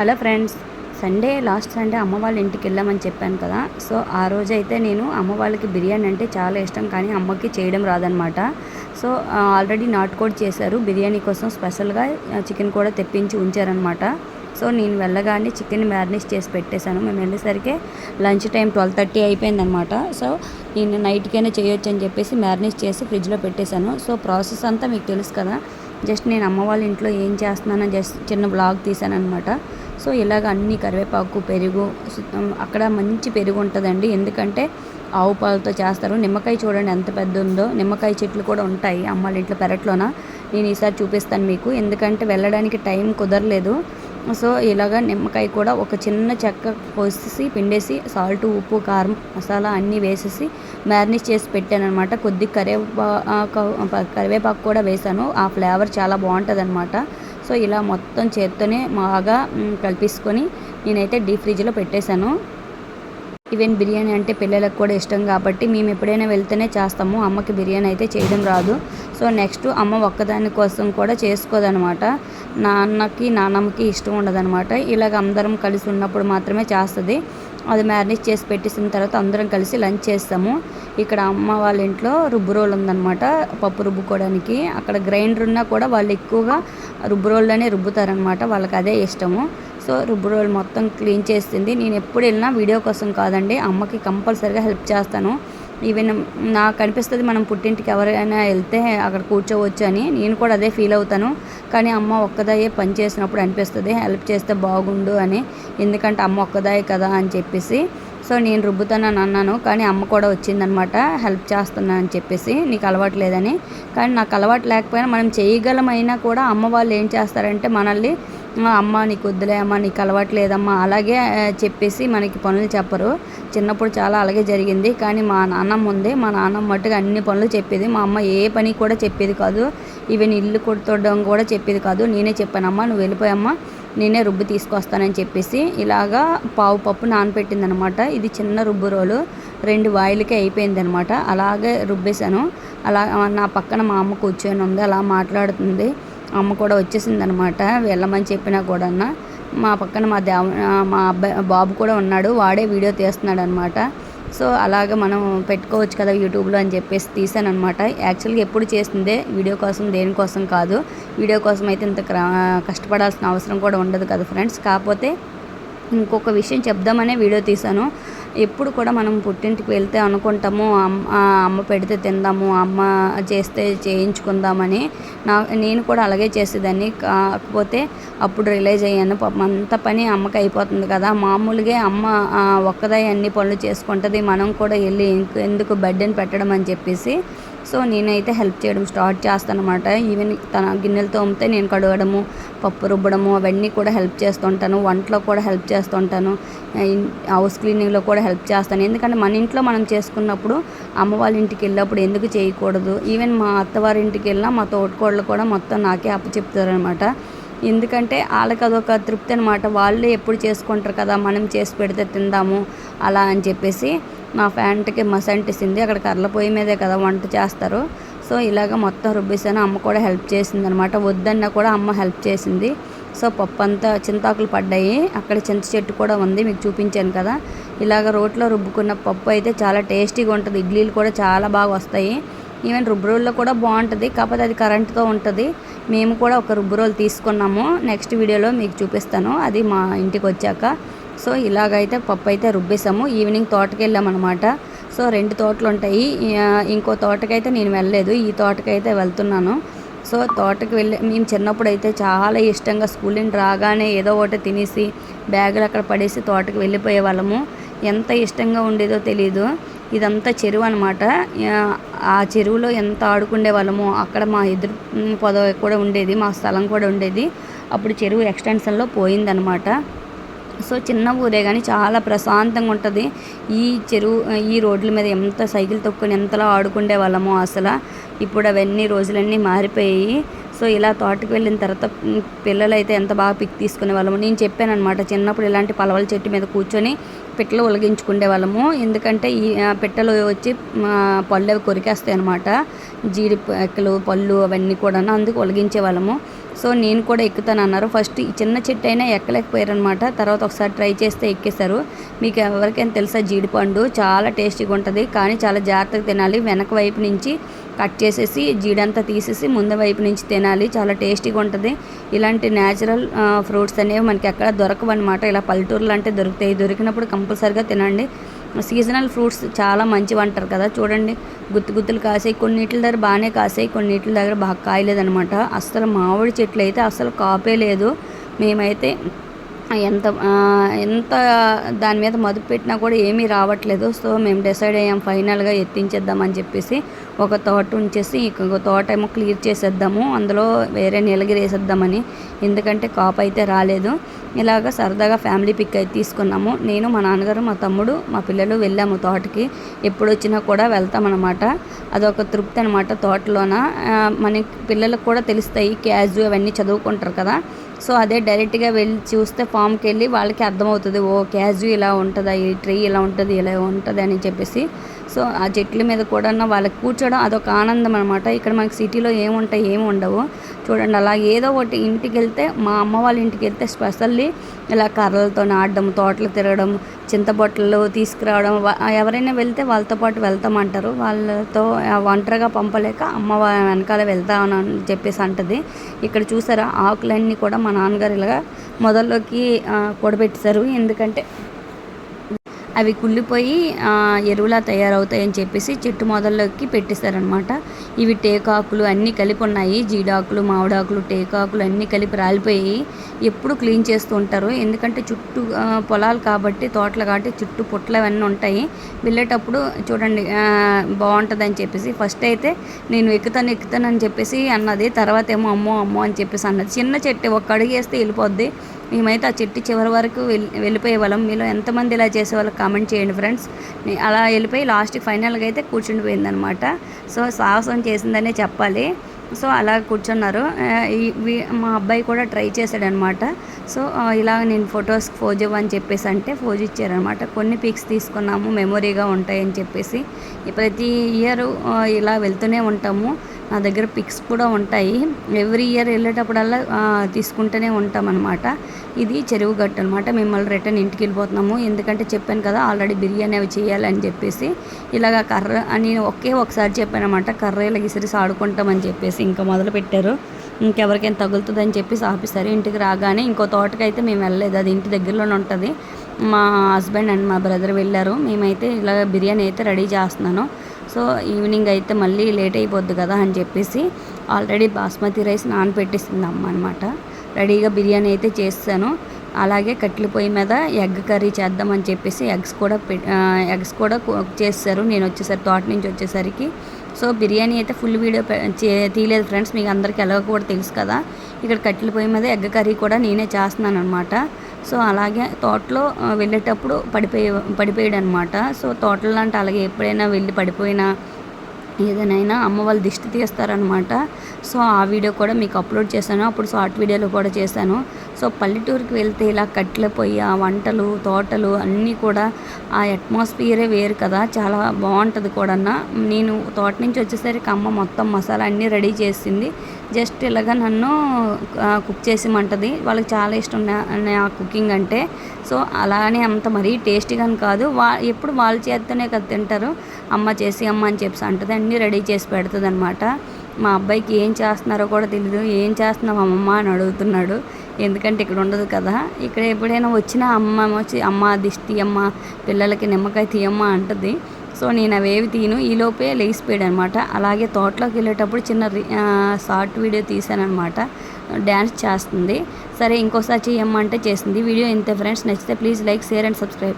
Hello friends Sunday last Sunday అమ్మ వాళ్ళ ఇంటికి వెళ్ళామని చెప్పాను కదా. సో ఆ రోజు అయితే నేను అమ్మ వాళ్ళకి బిర్యానీ అంటే చాలా ఇష్టం కానీ అమ్మకి చేయడం రాదనమాట సో ఆల్రెడీ నాటుకోడి చేశారు. బిర్యానీ కోసం స్పెషల్గా చికెన్ కూడా తెప్పించి ఉంచారనమాట సో నేను వెళ్ళగానే చికెన్ మ్యారినేట్ చేసి పెట్టేశాను. మేము వెళ్ళేసరికి లంచ్ టైం ట్వెల్వ్ థర్టీ అయిపోయిందనమాట సో నేను నైట్కైనా చేయొచ్చు అని చెప్పేసి మ్యారినేట్ చేసి ఫ్రిడ్జ్లో పెట్టేశాను. సో ప్రాసెస్ అంతా మీకు తెలుసు కదా. జస్ట్ నేను అమ్మ వాళ్ళ ఇంట్లో ఏం చేస్తున్నానో జస్ట్ చిన్న బ్లాగ్ తీసాను అనమాట సో ఇలాగ అన్ని కరివేపాకు పెరుగు అక్కడ మంచి పెరుగు ఉంటుందండి. ఎందుకంటే ఆవు పాలతో చేస్తారు. నిమ్మకాయ చూడండి ఎంత పెద్ద ఉందో నిమ్మకాయ చెట్లు కూడా ఉంటాయి అమ్మ వాళ్ళ ఇంట్లో పెరట్లోన. నేను ఈసారి చూపిస్తాను మీకు. ఎందుకంటే వెళ్ళడానికి టైం కుదరలేదు. సో ఇలాగ నిమ్మకాయ కూడా ఒక చిన్న చెక్క పోసేసి పిండేసి సాల్ట్ ఉప్పు కారం మసాలా అన్నీ వేసేసి మ్యారినేట్ చేసి పెట్టాను అనమాట కొద్ది కరివేపాకు కరివేపాకు కూడా వేసాను. ఆ ఫ్లేవర్ చాలా బాగుంటుంది అనమాట సో ఇలా మొత్తం చేత్తోనే బాగా కలిపేసుకొని నేనైతే డీప్ ఫ్రిడ్జ్లో పెట్టేశాను. ఈవెన్ బిర్యానీ అంటే పిల్లలకు కూడా ఇష్టం కాబట్టి మేము ఎప్పుడైనా వెళ్తేనే చేస్తాము. అమ్మకి బిర్యానీ అయితే చేయడం రాదు. సో నెక్స్ట్ అమ్మ ఒక్కదాని కోసం కూడా చేసుకోదనమాట. నాన్నకి నాన్నమ్మకి ఇష్టం ఉండదనమాట. ఇలాగ అందరం కలిసి ఉన్నప్పుడు మాత్రమే చేస్తుంది. అది మ్యారినేట్ చేసి పెట్టేసిన తర్వాత అందరం కలిసి లంచ్ చేస్తాము. ఇక్కడ అమ్మ వాళ్ళ ఇంట్లో రుబ్బు రోల్ ఉందనమాట. పప్పు రుబ్బుకోవడానికి. అక్కడ గ్రైండర్ ఉన్నా కూడా వాళ్ళు ఎక్కువగా రుబ్బురోళ్ళనే రుబ్బుతారనమాట వాళ్ళకి అదే ఇష్టము. సో రుబ్బు మొత్తం క్లీన్ చేస్తుంది నేను ఎప్పుడు వెళ్ళినా వీడియో కోసం కాదండి అమ్మకి కంపల్సరీగా హెల్ప్ చేస్తాను. ఈవెన్ నాకు అనిపిస్తుంది మనం పుట్టింటికి ఎవరైనా వెళ్తే అక్కడ కూర్చోవచ్చు అని. నేను కూడా అదే ఫీల్ అవుతాను. కానీ అమ్మ ఒక్కదాయే పని చేసినప్పుడు అనిపిస్తుంది. హెల్ప్ చేస్తే బాగుండు అని. ఎందుకంటే అమ్మ ఒక్కదాయే కదా అని చెప్పేసి. సో నేను రుబ్బుతానని అన్నాను కానీ అమ్మ కూడా వచ్చిందనమాట హెల్ప్ చేస్తున్నా అని చెప్పేసి నీకు అలవాటు లేదని. కానీ నాకు అలవాటు లేకపోయినా మనం చేయగలమైనా కూడా అమ్మ వాళ్ళు ఏం చేస్తారంటే మనల్ని అమ్మ నీకు వద్దులే అమ్మ నీకు అలవాటు లేదమ్మా అలాగే చెప్పేసి మనకి పనులు చెప్పరు. చిన్నప్పుడు చాలా అలాగే జరిగింది కానీ మా నాన్నమ్మ ఉంది మా నాన్నమ్మ మట్టుగా అన్ని పనులు చెప్పేది. మా అమ్మ ఏ పని కూడా చెప్పేది కాదు. ఈవెన్ ఇల్లు కొడుతుండడం కూడా చెప్పేది కాదు. నేనే చెప్పానమ్మా నువ్వు వెళ్ళిపోయమ్మా నేనే రుబ్బు తీసుకొస్తానని చెప్పేసి ఇలాగా పావు పప్పు నానపెట్టిందనమాట. ఇది చిన్న రుబ్బు రోలు. రెండు వాయిలకే అయిపోయింది అనమాట అలాగే రుబ్బేశాను. అలా నా పక్కన మా అమ్మ కూర్చొని ఉంది. అలా మాట్లాడుతుంది. అమ్మ కూడా వచ్చేసింది అనమాట వెళ్ళమని చెప్పినా కూడా మా పక్కన మా దేవ మా అబ్బాయి బాబు కూడా ఉన్నాడు. వాడే వీడియో తీస్తున్నాడు అనమాట సో అలాగ మనం పెట్టుకోవచ్చు కదా యూట్యూబ్లో అని చెప్పేసి తీసాను అనమాట యాక్చువల్గా ఎప్పుడు చేసిందే వీడియో కోసం దేనికోసం కాదు. వీడియో కోసం అయితే ఇంత కష్టపడాల్సిన అవసరం కూడా ఉండదు కదా ఫ్రెండ్స్. కాకపోతే ఇంకొక విషయం చెప్దామనే వీడియో తీశాను ఎప్పుడు కూడా మనం పుట్టింటికి వెళ్తే అనుకుంటాము అమ్మ అమ్మ పెడితే తిందాము అమ్మ చేస్తే చేయించుకుందామని. నా నేను కూడా అలాగే చేసేదాన్ని. కాకపోతే అప్పుడు రిలైజ్ అయ్యాను పాపం అంత పని అమ్మకి అయిపోతుంది కదా. మామూలుగా అమ్మ ఒక్కదే అన్ని పనులు చేసుకుంటుంది. మనం కూడా వెళ్ళి ఎందుకు బెడ్ని పెట్టడం అని చెప్పేసి సో నేనైతే హెల్ప్ చేయడం స్టార్ట్ చేస్తాను అనమాట ఈవెన్ తన గిన్నెలు తోమితే నేను కడగడము పప్పు రుబ్బడము అవన్నీ కూడా హెల్ప్ చేస్తుంటాను వంటలో కూడా హెల్ప్ చేస్తుంటాను హౌస్ క్లీనింగ్లో కూడా హెల్ప్ చేస్తాను. ఎందుకంటే మన ఇంట్లో మనం చేసుకున్నప్పుడు అమ్మ వాళ్ళ ఇంటికి వెళ్ళినప్పుడు ఎందుకు చేయకూడదు? ఈవెన్ మా అత్తవారి ఇంటికి వెళ్ళినా మా తోటకోళ్ళు కూడా మొత్తం నాకే అప్పచెప్తారనమాట ఎందుకంటే వాళ్ళకి అదొక తృప్తి అనమాట వాళ్ళే ఎప్పుడు చేసుకుంటారు కదా మనం చేసి పెడితే తిందాము అలా అని చెప్పేసి మా ఫ్యాంట్కి మస అంటిసింది. అక్కడ కర్రల పొయ్యి మీదే కదా వంట చేస్తారు. సో ఇలాగ మొత్తం రుబ్బేసాను. అమ్మ కూడా హెల్ప్ చేసింది అనమాట వద్దన్నా కూడా అమ్మ హెల్ప్ చేసింది. సో పప్పు అంతా చింతాకులు పడ్డాయి. అక్కడ చింత చెట్టు కూడా ఉంది. మీకు చూపించాను కదా. ఇలాగ రోట్లో రుబ్బుకున్న పప్పు అయితే చాలా టేస్టీగా ఉంటుంది. ఇడ్లీలు కూడా చాలా బాగా వస్తాయి. ఈవెన్ రుబ్బురోల్లో కూడా బాగుంటుంది. కాకపోతే అది కరెంట్తో ఉంటుంది. మేము కూడా ఒక రుబ్బురోలు తీసుకున్నాము. నెక్స్ట్ వీడియోలో మీకు చూపిస్తాను. అది మా ఇంటికి వచ్చాక. సో ఇలాగైతే పప్పు అయితే రుబ్బేసాము. ఈవినింగ్ తోటకి వెళ్ళామన్నమాట సో రెండు తోటలు ఉంటాయి ఇంకో తోటకైతే నేను వెళ్ళలేదు. ఈ తోటకైతే వెళ్తున్నాను. సో తోటకి వెళ్ళి మేము చిన్నప్పుడు అయితే చాలా ఇష్టంగా స్కూల్ నుండి రాగానే ఏదో ఒకటి తినేసి బ్యాగులు అక్కడ పడేసి తోటకి వెళ్ళిపోయే వాళ్ళము. ఎంత ఇష్టంగా ఉండేదో తెలీదు. ఇదంతా చెరువు అనమాట ఆ చెరువులో ఎంత ఆడుకునే వాళ్ళము అక్కడ మా ఎదురు పొదవ కూడా ఉండేది మా స్థలం కూడా ఉండేది. అప్పుడు చెరువు ఎక్స్టెన్షన్లో పోయిందనమాట సో చిన్న ఊరే కానీ చాలా ప్రశాంతంగా ఉంటుంది. ఈ చెరువు ఈ రోడ్ల మీద ఎంత సైకిల్ తొక్కుని ఎంతలా ఆడుకుండే వాళ్ళమో అసలు. ఇప్పుడు అవన్నీ రోజులన్నీ మారిపోయాయి. సో ఇలా తోటకి వెళ్ళిన తర్వాత పిల్లలు అయితే ఎంత బాగా పిక్ తీసుకునే వాళ్ళము నేను చెప్పాను అనమాట చిన్నప్పుడు ఇలాంటి పలవల చెట్టు మీద కూర్చొని పిట్టలు ఒలిగించుకునే వాళ్ళము. ఎందుకంటే ఈ పిట్టలు వచ్చి పళ్ళు అవి కొరికేస్తాయి అనమాట జీడి పళ్ళు అవన్నీ కూడా అందుకు ఒలిగించే వాళ్ళము. సో నేను కూడా ఎక్కుతాను అన్నారు. ఫస్ట్ ఈ చిన్న చెట్టు అయినా ఎక్కలేకపోయారు అనమాట తర్వాత ఒకసారి ట్రై చేస్తే ఎక్కేశారు. మీకు ఎవరికైనా తెలుసా జీడిపండు? చాలా టేస్టీగా ఉంటుంది కానీ చాలా జాగ్రత్తగా తినాలి. వెనక వైపు నుంచి కట్ చేసేసి జీడంతా తీసేసి ముందు వైపు నుంచి తినాలి. చాలా టేస్టీగా ఉంటుంది. ఇలాంటి న్యాచురల్ ఫ్రూట్స్ అనేవి మనకి ఎక్కడ దొరకవు అనమాట ఇలా పల్లెటూరులు అంటే దొరుకుతాయి. దొరికినప్పుడు కంపల్సరిగా తినండి. సీజనల్ ఫ్రూట్స్ చాలా మంచివి అంటారు కదా. చూడండి గుత్తు గుత్తులు కాసాయి కొన్నిటిల దగ్గర బాగానే కాసాయి కొన్నిటిల దగ్గర బాగా కాయలేదనమాట అస్సలు మామిడి చెట్లు అయితే అస్సలు కాపే లేదు. మేమైతే ఎంత ఎంత దాని మీద మదుపు పెట్టినా కూడా ఏమీ రావట్లేదు. సో మేము డిసైడ్ అయ్యాం ఫైనల్గా ఎత్తించేద్దామని చెప్పేసి ఒక తోట ఉంచేసి ఇంకొక తోట ఏమో క్లియర్ చేసేద్దాము. అందులో వేరే నీలగిరి వేసేద్దామని ఎందుకంటే కాప్ అయితే రాలేదు. ఇలాగ సరదాగా ఫ్యామిలీ పిక్ అయితే తీసుకున్నాము. నేను మా నాన్నగారు మా తమ్ముడు మా పిల్లలు వెళ్ళాము తోటకి. ఎప్పుడు వచ్చినా కూడా వెళ్తామన్నమాట. అదొక తృప్తి అనమాట తోటలోన. మన పిల్లలకు కూడా తెలుస్తాయి క్యాజు అవన్నీ చదువుకుంటారు కదా. సో అదే డైరెక్ట్గా వెళ్ళి చూస్తే ఫామ్కి వెళ్ళి వాళ్ళకి అర్థమవుతుంది ఓ క్యాజు ఇలా ఉంటుందా ఈ ట్రీ ఇలా ఉంటుంది ఇలా ఉంటుంది అని చెప్పేసి సో ఆ చెట్ల మీద కూడా వాళ్ళకి కూర్చోవడం అదొక ఆనందం అనమాట ఇక్కడ మనకి సిటీలో ఏముంటాయి ఏమి ఉండవు. చూడండి అలా ఏదో ఒకటి ఇంటికి వెళ్తే మా అమ్మ వాళ్ళ ఇంటికి వెళ్తే స్పెషల్లీ ఇలా కర్రలతో ఆడడం తోటలు తిరగడం చింతబొట్టలు తీసుకురావడం ఎవరైనా వెళ్తే వాళ్ళతో పాటు వెళ్తామంటారు. వాళ్ళతో ఒంటరిగా పంపలేక అమ్మ వెనకాల వెళ్తామని చెప్పేసి అంటది. ఇక్కడ చూసారా ఆకులన్నీ కూడా మా నాన్నగారు ఇలాగా మొదల్లోకి కూడబెట్టేశారు. ఎందుకంటే అవి కుళ్ళిపోయి ఎరువులా తయారవుతాయని చెప్పేసి చెట్టు మొదల్లోకి పెట్టిస్తారనమాట ఇవి టేకాకులు అన్నీ కలిపి ఉన్నాయి జీడాకులు మామిడాకులు టేకాకులు అన్నీ కలిపి రాలిపోయి ఎప్పుడు క్లీన్ చేస్తూ ఉంటారు. ఎందుకంటే చుట్టూ పొలాలు కాబట్టి తోటలు కాబట్టి చుట్టూ పుట్లు అవన్నీ ఉంటాయి. వెళ్ళేటప్పుడు చూడండి బాగుంటుందని చెప్పేసి ఫస్ట్ అయితే నేను ఎక్కుతాను ఎక్కుతాను అని చెప్పేసి అన్నది తర్వాత ఏమో అమ్మో అమ్మో అని చెప్పేసి అన్నది. చిన్న చెట్టు ఒక్క అడుగు వేస్తే వెళ్ళిపోద్ది. మేమైతే ఆ చెట్టు చివరి వరకు వెళ్ళిపోయే వాళ్ళం. మీలో ఎంతమంది ఇలా చేసేవాళ్ళు కామెంట్ చేయండి ఫ్రెండ్స్ అలా వెళ్ళిపోయి లాస్ట్కి ఫైనల్గా అయితే కూర్చుండిపోయిందనమాట సో సాహసం చేసిందనే చెప్పాలి. సో అలా కూర్చున్నారు. మా అబ్బాయి కూడా ట్రై చేశాడనమాట సో ఇలా నేను ఫొటోస్ ఫోజ్ ఇవ్వని చెప్పేసి అంటే ఫోజ్ ఇచ్చారనమాట కొన్ని పిక్స్ తీసుకున్నాము మెమొరీగా ఉంటాయని చెప్పేసి. ప్రతి ఇయర్ ఇలా వెళ్తూనే ఉంటాము. నా దగ్గర పిక్స్ కూడా ఉంటాయి. ఎవ్రీ ఇయర్ వెళ్ళేటప్పుడల్లా తీసుకుంటూనే ఉంటాం అనమాట ఇది చెరువు గట్టు అనమాట మిమ్మల్ని రిటర్న్ ఇంటికి వెళ్ళిపోతున్నాము. ఎందుకంటే చెప్పాను కదా ఆల్రెడీ బిర్యానీ అవి చేయాలని చెప్పేసి. ఇలాగ కర్ర అని ఒకే ఒకసారి చెప్పాను అనమాట కర్ర ఇలా ఇసిరిసి ఆడుకుంటామని చెప్పేసి ఇంకా మొదలు పెట్టారు. ఇంకెవరికైనా తగులుతుందని చెప్పేసి ఆపిస్తారు ఇంటికి రాగానే ఇంకో తోటకైతే మేము వెళ్ళలేదు. అది ఇంటి దగ్గరలోనే ఉంటుంది. మా హస్బెండ్ అండ్ మా బ్రదర్ వెళ్ళారు. మేమైతే ఇలా బిర్యానీ అయితే రెడీ చేస్తున్నాను. సో ఈవినింగ్ అయితే మళ్ళీ లేట్ అయిపోద్ది కదా అని చెప్పేసి ఆల్రెడీ బాస్మతి రైస్ నానపెట్టేసింది అమ్మ అనమాట రెడీగా బిర్యానీ అయితే చేస్తాను. అలాగే కట్టెల పొయ్యి మీద ఎగ్ కర్రీ చేద్దామని చెప్పేసి ఎగ్స్ కూడా ఎగ్స్ కూడా కుక్ చేస్తారు. నేను వచ్చేసరికి తోట నుంచి వచ్చేసరికి. సో బిర్యానీ అయితే ఫుల్ వీడియో తీయలేదు ఫ్రెండ్స్. మీకు అందరికీ ఎలాగో కూడా తెలుసు కదా. ఇక్కడ కట్టెల పొయ్యి మీద ఎగ్ కర్రీ కూడా నేనే చేస్తున్నాను అనమాట సో అలాగే తోటలో వెళ్ళేటప్పుడు పడిపోయే పడిపోయాడు అనమాట సో తోటలో అంటే అలాగే ఎప్పుడైనా వెళ్ళి పడిపోయినా ఏదైనా అమ్మ వాళ్ళు దిష్టి తీస్తారనమాట. సో ఆ వీడియో కూడా మీకు అప్లోడ్ చేశాను. అప్పుడు షార్ట్ వీడియోలో కూడా చేశాను. సో పల్లెటూరుకి వెళ్తే ఇలా కట్టెల పొయ్యి ఆ వంటలు తోటలు అన్నీ కూడా ఆ అట్మాస్ఫియరే వేరు కదా. చాలా బాగుంటుంది కూడా నేను తోట నుంచి వచ్చేసరికి అమ్మ మొత్తం మసాలా అన్నీ రెడీ చేసింది. జస్ట్ ఇలాగ నన్ను కుక్ చేసిమంటది వాళ్ళకి చాలా ఇష్టం ఆ కుకింగ్ అంటే. సో అలానే అంత మరీ టేస్టీగా కాదు. వా ఎప్పుడు వాళ్ళు చేస్తేనే కదా తింటారు. అమ్మ చేసి అమ్మ అని చెప్పి అంటది. అన్నీ రెడీ చేసి పెడుతుంది అనమాట మా అబ్బాయికి ఏం చేస్తున్నారో కూడా తెలియదు ఏం చేస్తున్నావు అమ్మమ్మ అని అడుగుతున్నాడు. ఎందుకంటే ఇక్కడ ఉండదు కదా. ఇక్కడ ఎప్పుడైనా వచ్చినా అమ్మ వచ్చి అమ్మ దిష్టి అమ్మ పిల్లలకి నిమ్మకాయ తీయమ్మ అంటుంది. సో నేను అవేవి తీను ఈలోపే లేచిపోయాడు అనమాట అలాగే తోటలోకి వెళ్ళేటప్పుడు చిన్న షార్ట్ వీడియో తీశానమాట డ్యాన్స్ చేస్తుంది. సరే ఇంకోసారి చేయమ్మంటే చేసింది. వీడియో ఇంతే ఫ్రెండ్స్. నచ్చితే please like share and subscribe.